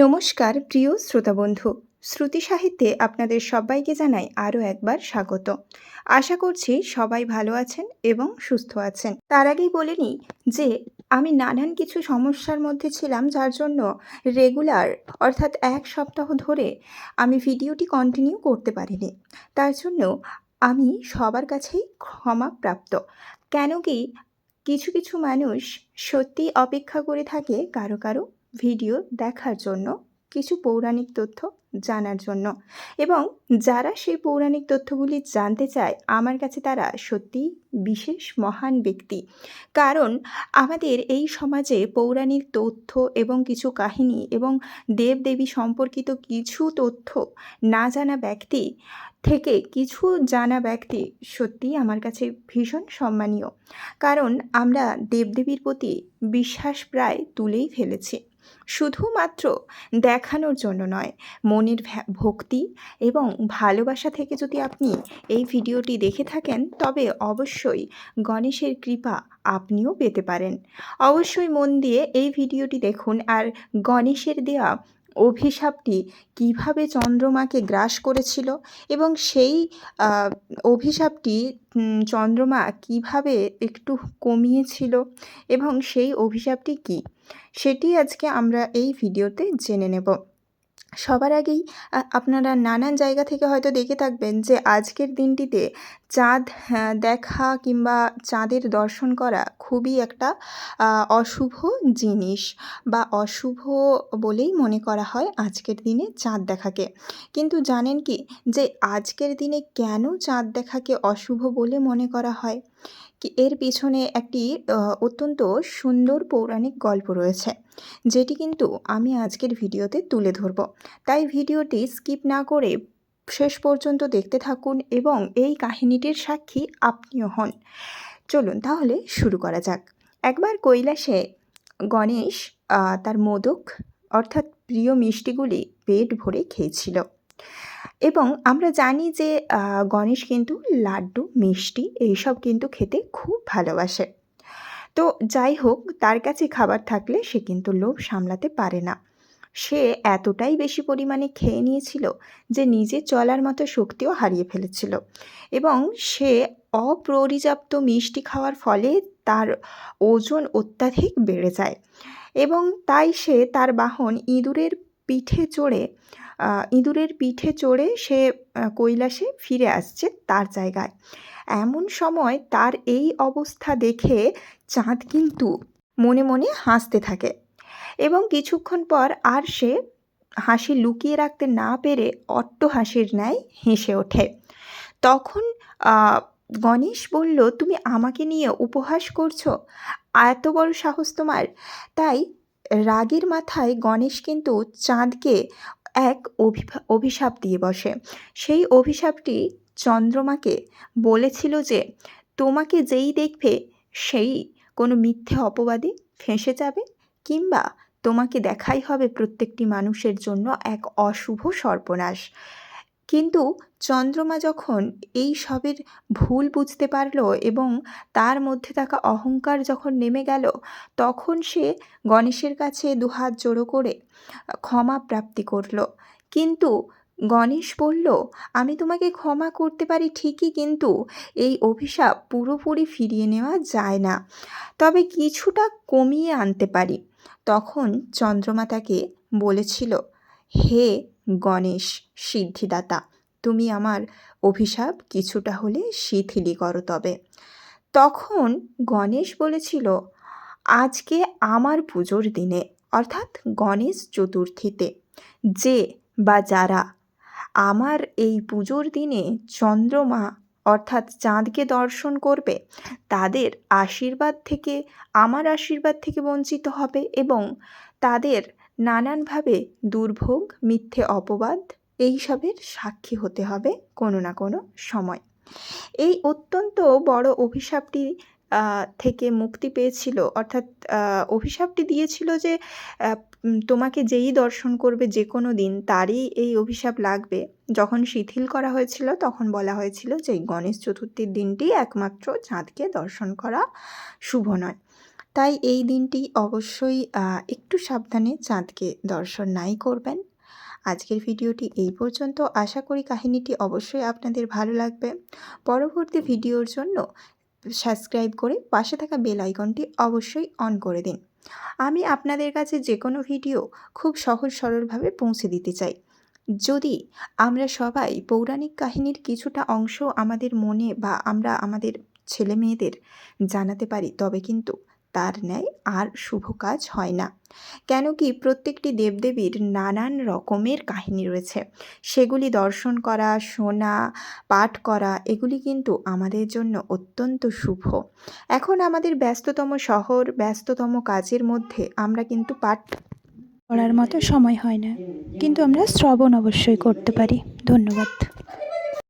নমস্কার, প্রিয় শ্রোতা বন্ধু শ্রুতি সাহিত্যে আপনাদের সবাইকে জানাই আরও একবার স্বাগত। আশা করছি সবাই ভালো আছেন এবং সুস্থ আছেন। তার আগেই বলে নিই যে, আমি নানান কিছু সমস্যার মধ্যে ছিলাম যার জন্য রেগুলার, অর্থাৎ এক সপ্তাহ ধরে আমি ভিডিওটি কন্টিনিউ করতে পারিনি। তার জন্য আমি সবার কাছেই ক্ষমা প্রাপ্ত। কেন কি কিছু কিছু মানুষ সত্যিই অপেক্ষা করে থাকে কারও কারও ভিডিও দেখার জন্য, কিছু পৌরাণিক তথ্য জানার জন্য। এবং যারা সেই পৌরাণিক তথ্যগুলি জানতে চায়, আমার কাছে তারা সত্যিই বিশেষ মহান ব্যক্তি। কারণ আমাদের এই সমাজে পৌরাণিক তথ্য এবং কিছু কাহিনী এবং দেবদেবী সম্পর্কিত কিছু তথ্য না জানা ব্যক্তি থেকে কিছু জানা ব্যক্তি সত্যিই আমার কাছে ভীষণ সম্মানীয়। কারণ আমরা দেবদেবীর প্রতি বিশ্বাস প্রায় তুলেই ফেলেছি। শুধুমাত্র দেখানোর জন্য নয়, মনের ভক্তি এবং ভালোবাসা থেকে যদি আপনি এই ভিডিওটি দেখে থাকেন, তবে অবশ্যই গণেশের কৃপা আপনিও পেতে পারেন। অবশ্যই মন দিয়ে এই ভিডিওটি দেখুন আর গণেশের দেয়া অভিশাপটি কীভাবে চন্দ্রমাকে গ্রাস করেছিল এবং সেই অভিশাপটি চন্দ্রমা কীভাবে একটু কমিয়েছিল এবং সেই অভিশাপটি কী? সেটি আজকে আমরা এই ভিডিওতে জেনে নেব। সবার আগেই আপনারা নানান জায়গা থেকে হয়তো দেখে থাকবেন যে আজকের দিনটিতে চাঁদ হ্যাঁ, দেখা কিংবা চাঁদের দর্শন করা খুবই একটা অশুভ জিনিস বা অশুভ বলেই মনে করা হয় আজকের দিনে চাঁদ দেখাকে। কিন্তু জানেন কি যে আজকের দিনে কেন চাঁদ দেখাকে অশুভ বলে মনে করা হয়? কি এর পিছনে একটি অত্যন্ত সুন্দর পৌরাণিক গল্প রয়েছে যেটি কিন্তু আমি আজকের ভিডিওতে তুলে ধরব। তাই ভিডিওটি স্কিপ না করে শেষ পর্যন্ত দেখতে থাকুন এবং এই কাহিনীটির সাক্ষী আপনিও হন। চলুন তাহলে শুরু করা যাক। একবার কৈলাসে গণেশ তার মোদক, অর্থাৎ প্রিয় মিষ্টিগুলি পেট ভরে খেয়েছিল। এবং আমরা জানি যে গণেশ কিন্তু লাড্ডু, মিষ্টি এইসব কিন্তু খেতে খুব ভালোবাসে। তো যাই হোক, তার কাছে খাবার থাকলে সে কিন্তু লোভ সামলাতে পারে না। সে এতটাই বেশি পরিমাণে খেয়ে নিয়েছিল যে নিজে চলার মতো শক্তিও হারিয়ে ফেলেছিল। এবং সে অপরিযাপ্ত মিষ্টি খাওয়ার ফলে তার ওজন অত্যাধিক বেড়ে যায়। এবং তাই সে তার বাহন ইঁদুরের পিঠে চড়ে ইঁদুরের পিঠে চড়ে সে কৈলাসে ফিরে আসছে তার জায়গায়। এমন সময় তার এই অবস্থা দেখে চাঁদ কিন্তু মনে মনে হাসতে থাকে। এবং কিছুক্ষণ পর আর সে হাসি লুকিয়ে রাখতে না পেরে অট্ট হাসির ন্যায় হেসে ওঠে। তখন গণেশ বলল, তুমি আমাকে নিয়ে উপহাস করছ? এত বড় সাহস তোমার? তাই রাগের মাথায় গণেশ কিন্তু চাঁদকে এক অভিশাপ দিয়ে বসে। সেই অভিশাপটি চন্দ্রমাকে বলেছিল যে, তোমাকে যেই দেখবে, সেই কোনো মিথ্যে অপবাদে ফেঁসে যাবে। কিংবা তোমাকে দেখাই হবে প্রত্যেকটি মানুষের জন্য এক অশুভ সর্বনাশ। কিন্তু চন্দ্রমা যখন এই সবের ভুল বুঝতে পারল এবং তার মধ্যে থাকা অহংকার যখন নেমে গেল, তখন সে গণেশের কাছে দুহাত জোড়ো করে ক্ষমা প্রাপ্তি করল। কিন্তু গণেশ বলল, আমি তোমাকে ক্ষমা করতে পারি ঠিকই, কিন্তু এই অভিশাপ পুরোপুরি ফিরিয়ে নেওয়া যায় না। তবে কিছুটা কমিয়ে আনতে পারি। তখন চন্দ্রমা তাকে বলেছিল, হে গণেশ সিদ্ধিদাতা, তুমি আমার অভিশাপ কিছুটা হলে শিথিলি করো তবে। তখন গণেশ বলেছিল, আজকে আমার পুজোর দিনে, অর্থাৎ গণেশ চতুর্থীতে, যে বা যারা আমার এই পুজোর দিনে চন্দ্রমা অর্থাৎ চাঁদকে দর্শন করবে, তাদের আশীর্বাদ থেকে, আমার আশীর্বাদ থেকে বঞ্চিত হবে এবং তাদের নানানভাবে দুর্ভোগ, মিথ্যে অপবাদ এইসবের সাক্ষী হতে হবে কোনো না কোনো সময়। এই অত্যন্ত বড় অভিশাপটি থেকে মুক্তি পেয়েছিল অর্থাৎ অভিশাপটি দিয়েছিল যে তোমাকে যেই দর্শন করবে যে কোনো দিন, তারই এই অভিশাপ লাগবে যখন শিথিল করা হয়েছিল, তখন বলা হয়েছিল যে, গণেশ চতুর্থীর দিনটি একমাত্র চাঁদকে দর্শন করা শুভ নয় তাই এই দিনটি অবশ্যই একটু সাবধানে চাঁদকে দর্শন নাই করবেন। আজকের ভিডিওটি এই পর্যন্ত। আশা করি কাহিনীটি অবশ্যই আপনাদের ভালো লাগবে। পরবর্তী ভিডিওর জন্য সাবস্ক্রাইব করে পাশে থাকা বেল আইকনটি অবশ্যই অন করে দিন। আমি আপনাদের কাছে যে কোনো ভিডিও খুব সহজ সরলভাবে পৌঁছে দিতে চাই। যদি আমরা সবাই পৌরাণিক কাহিনীর কিছুটা অংশ আমাদের মনে বা আমরা আমাদের ছেলে মেয়েদের জানাতে পারি, তবে কিন্তু তার ন্যায় আর শুভ কাজ হয় না। কেন কি প্রত্যেকটি দেবদেবীর নানান রকমের কাহিনী রয়েছে। সেগুলি দর্শন করা, শোনা, পাঠ করা এগুলি কিন্তু আমাদের জন্য অত্যন্ত শুভ। এখন আমাদের ব্যস্ততম শহর, ব্যস্ততম কাজের মধ্যে আমরা কিন্তু পাঠ করার মতো সময় হয় না কিন্তু আমরা শ্রবণ অবশ্যই করতে পারি ধন্যবাদ